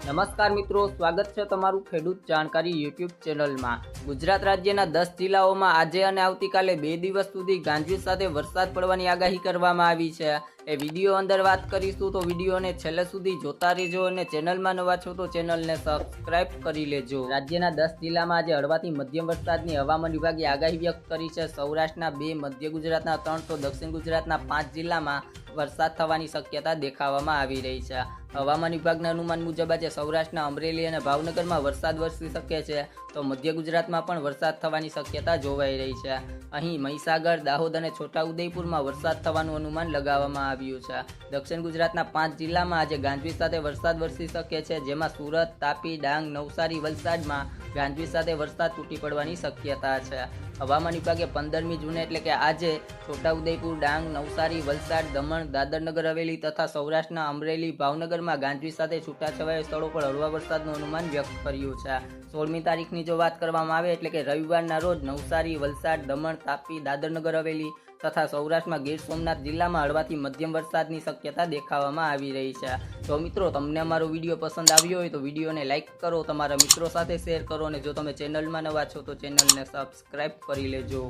નમસ્કાર મિત્રો, સ્વાગત છે તમારું ખેડૂત જાણકારી યુટ્યુબ ચેનલમાં. ગુજરાત રાજ્યના દસ જિલ્લાઓમાં આજે અને આવતીકાલે બે દિવસ સુધી ગાંજવીજ સાથે વરસાદ પડવાની આગાહી કરવામાં આવી છે. એ વીડિયો અંદર વાત કરીશું તો વિડીયોને છેલ્લે સુધી જોતા રહેજો અને ચેનલમાં નવા છો તો ચેનલને સબસ્ક્રાઇબ કરી લેજો. રાજ્યના દસ જિલ્લામાં આજે હળવાથી મધ્યમ વરસાદની હવામાન વિભાગે આગાહી વ્યક્ત કરી છે. સૌરાષ્ટ્રના બે, મધ્ય ગુજરાતના ત્રણ તો દક્ષિણ ગુજરાતના પાંચ જિલ્લામાં વરસાદ થવાની શક્યતા દેખાવામાં આવી રહી છે. હવામાન વિભાગના અનુમાન મુજબ આજે સૌરાષ્ટ્રના અમરેલી અને ભાવનગરમાં વરસાદ વરસી શકે છે, તો મધ્ય ગુજરાતમાં પણ વરસાદ થવાની શક્યતા જોવાઈ રહી છે. અહીં મહીસાગર, દાહોદ અને છોટાઉદેપુરમાં વરસાદ થવાનું અનુમાન લગાવવામાં આવ્યું છે. દક્ષિણ ગુજરાતના પાંચ જિલ્લામાં આજે ગાંજવીજ સાથે વરસાદ વરસી શકે છે, જેમાં સુરત, તાપી, ડાંગ, નવસારી, વલસાડમાં ગાંજવીજ સાથે વરસાદ તૂટી પડવાની શક્યતા છે. હવામાન વિભાગે પંદરમી જૂને એટલે કે આજે છોટાઉદેપુર, ડાંગ, નવસારી, વલસાડ, દમણ, દાદરનગર હવેલી તથા સૌરાષ્ટ્રના અમરેલી, ભાવનગરમાં ગાંજવીજ સાથે છૂટાછવાયા સ્થળો પર હળવા વરસાદનું અનુમાન વ્યક્ત કર્યું છે. સોળમી તારીખની જો વાત કરવામાં આવે એટલે કે રવિવારના રોજ નવસારી, વલસાડ, દમણ, તાપી, દાદરનગર હવેલી તથા સૌરાષ્ટ્રમાં ગીર સોમનાથ જિલ્લામાં હળવાથી મધ્યમ વરસાદની શક્યતા દેખાવામાં આવી રહી છે. તો મિત્રો, તમને અમારો વીડિયો પસંદ આવ્યો હોય તો વિડીયોને લાઇક કરો, તમારા મિત્રો સાથે શેર કરો અને જો તમે ચેનલમાં નવા છો તો ચેનલને સબસ્ક્રાઈબ કરી લેજો.